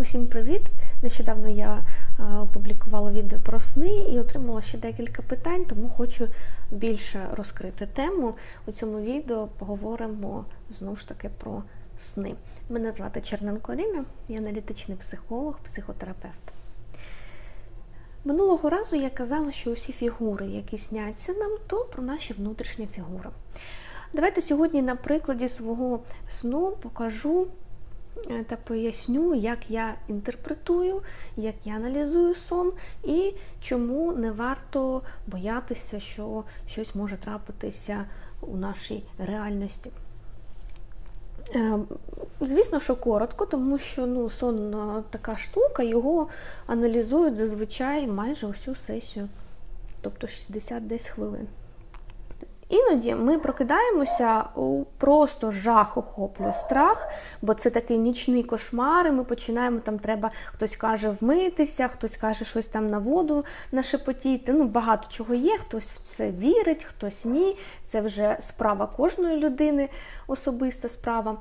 Усім привіт! Нещодавно я е, опублікувала відео про сни і отримала ще декілька питань, тому хочу більше розкрити тему. У цьому відео поговоримо знову ж таки про сни. Мене звати Черненко Аліна, я аналітичний психолог, психотерапевт. Минулого разу я казала, що усі фігури, які сняться нам, то про наші внутрішні фігури. Давайте сьогодні на прикладі свого сну покажу та поясню, як я інтерпретую, як я аналізую сон і чому не варто боятися, що щось може трапитися у нашій реальності. Е, Звісно, що коротко, тому що ну, сон е, така штука, його аналізують зазвичай майже усю сесію, тобто 60 десь хвилин. Іноді ми прокидаємося у просто жах охоплює страх, бо це такий нічний кошмар. і Ми починаємо там, треба хтось каже вмитися, хтось каже щось там на воду нашепотіти. Ну багато чого є. Хтось в це вірить, хтось ні. Це вже справа кожної людини, особиста справа.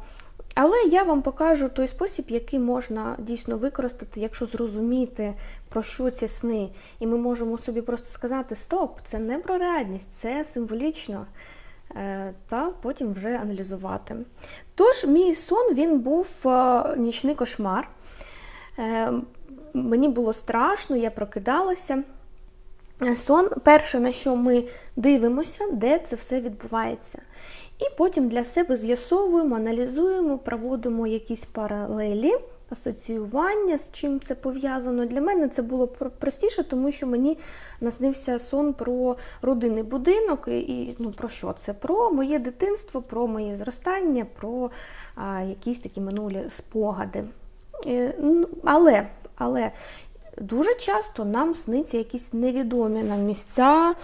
Але я вам покажу той спосіб, який можна дійсно використати, якщо зрозуміти, про що ці сни. І ми можемо собі просто сказати: Стоп, це не про реальність, це символічно. Е, та потім вже аналізувати. Тож, мій сон він був е, нічний кошмар. Е, мені було страшно, я прокидалася. Сон, перше, на що ми дивимося, де це все відбувається. І потім для себе з'ясовуємо, аналізуємо, проводимо якісь паралелі, асоціювання, з чим це пов'язано. Для мене це було простіше, тому що мені наснився сон про родинний будинок. І ну, про що це? Про моє дитинство, про моє зростання, про а, якісь такі минулі спогади. Е, але, але Дуже часто нам сниться якісь невідомі нам місця,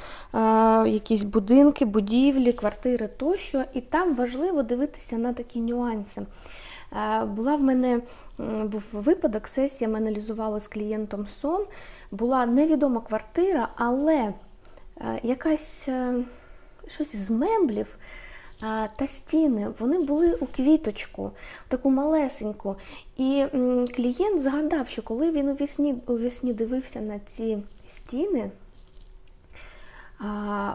якісь будинки, будівлі, квартири тощо, і там важливо дивитися на такі нюанси. Була в мене був випадок, сесія ми аналізували з клієнтом сон. Була невідома квартира, але якась щось з меблів та стіни вони були у квіточку, таку малесеньку. І клієнт згадав, що коли він у вісні, дивився на ці стіни,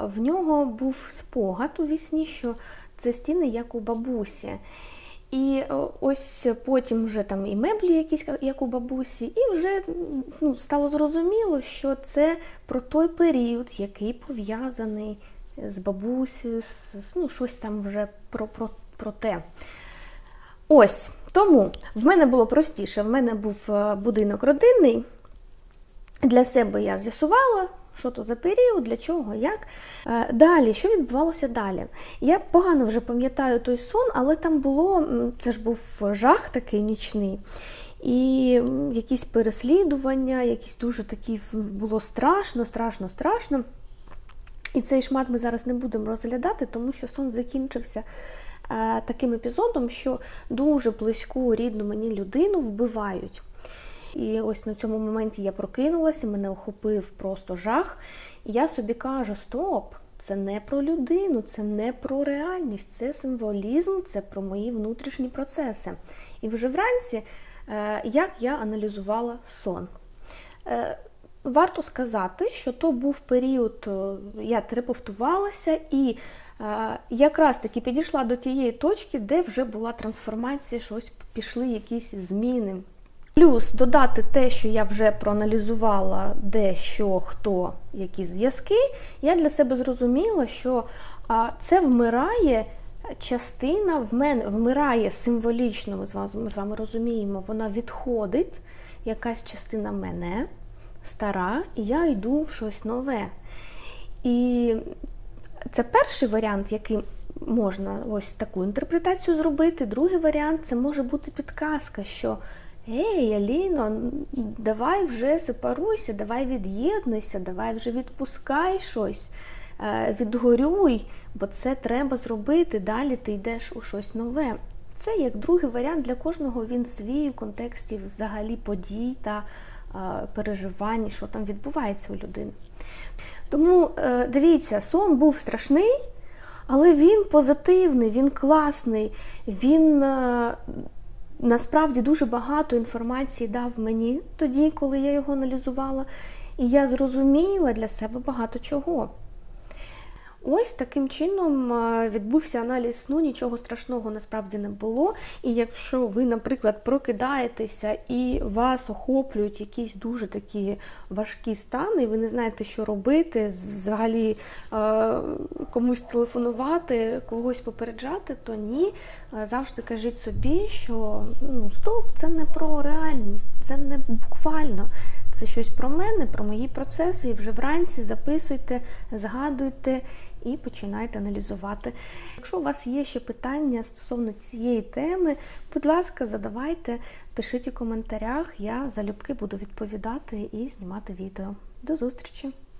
в нього був спогад у вісні, що це стіни як у бабусі. І ось потім вже там і меблі якісь, як у бабусі, і вже ну, стало зрозуміло, що це про той період, який пов'язаний з бабусею, ну, щось там вже про, про, про те. Ось, тому в мене було простіше, в мене був е, будинок родинний. Для себе я з'ясувала, що то за період, для чого, як. Е, далі, що відбувалося далі? Я погано вже пам'ятаю той сон, але там було, це ж був жах такий нічний. І якісь переслідування, якісь дуже такі було страшно, страшно, страшно. І цей шмат ми зараз не будемо розглядати, тому що сон закінчився е, таким епізодом, що дуже близьку рідну мені людину вбивають. І ось на цьому моменті я прокинулася, мене охопив просто жах. І я собі кажу: стоп! Це не про людину, це не про реальність, це символізм, це про мої внутрішні процеси. І вже вранці, е, як я аналізувала сон. Е, Варто сказати, що то був період, е, я терапевтувалася і е, якраз таки підійшла до тієї точки, де вже була трансформація, щось пішли якісь зміни. Плюс додати те, що я вже проаналізувала, де, що, хто, які зв'язки, я для себе зрозуміла, що це вмирає частина в мене, вмирає символічно, ми з вами розуміємо, вона відходить, якась частина мене стара, і я йду в щось нове. І це перший варіант, який можна ось таку інтерпретацію зробити. Другий варіант це може бути підказка, що Ей, Аліно, давай вже сепаруйся, давай від'єднуйся, давай вже відпускай щось, е, відгорюй, бо це треба зробити. Далі ти йдеш у щось нове. Це як другий варіант для кожного він свій у контексті взагалі подій та переживань, що там відбувається у людини. Тому е, дивіться, сон був страшний, але він позитивний, він класний, він е, насправді дуже багато інформації дав мені тоді, коли я його аналізувала, і я зрозуміла для себе багато чого. Ось таким чином відбувся аналіз сну, нічого страшного насправді не було. І якщо ви, наприклад, прокидаєтеся і вас охоплюють якісь дуже такі важкі стани, і ви не знаєте, що робити, взагалі комусь телефонувати, когось попереджати, то ні. Завжди кажіть собі, що ну, стоп, це не про реальність, це не буквально. Це щось про мене, про мої процеси. І вже вранці записуйте, згадуйте і починайте аналізувати. Якщо у вас є ще питання стосовно цієї теми, будь ласка, задавайте, пишіть у коментарях. Я залюбки буду відповідати і знімати відео. До зустрічі!